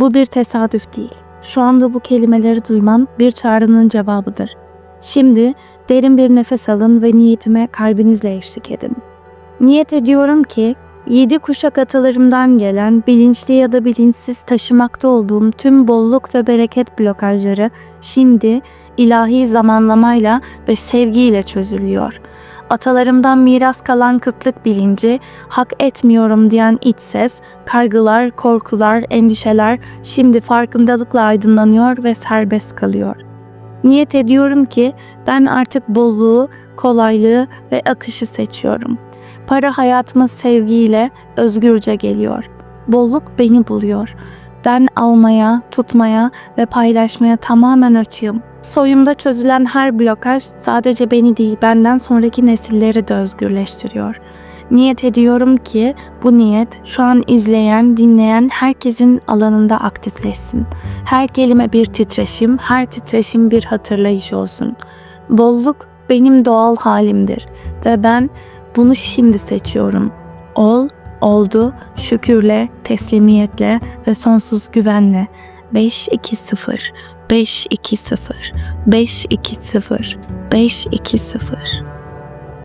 Bu bir tesadüf değil. Şu anda bu kelimeleri duymam bir çağrının cevabıdır. Şimdi derin bir nefes alın ve niyetime kalbinizle eşlik edin. Niyet ediyorum ki yedi kuşak atalarımdan gelen bilinçli ya da bilinçsiz taşımakta olduğum tüm bolluk ve bereket blokajları şimdi ilahi zamanlamayla ve sevgiyle çözülüyor. Atalarımdan miras kalan kıtlık bilinci, hak etmiyorum diyen iç ses, kaygılar, korkular, endişeler şimdi farkındalıkla aydınlanıyor ve serbest kalıyor. Niyet ediyorum ki ben artık bolluğu, kolaylığı ve akışı seçiyorum. Para hayatıma sevgiyle özgürce geliyor. Bolluk beni buluyor. Ben almaya, tutmaya ve paylaşmaya tamamen açığım. Soyumda çözülen her blokaj sadece beni değil benden sonraki nesilleri de özgürleştiriyor. Niyet ediyorum ki bu niyet şu an izleyen, dinleyen herkesin alanında aktifleşsin. Her kelime bir titreşim, her titreşim bir hatırlayış olsun. Bolluk benim doğal halimdir ve ben bunu şimdi seçiyorum. Ol, oldu, şükürle, teslimiyetle ve sonsuz güvenle. 5-2-0, 5-2-0, 5-2-0, 5-2-0.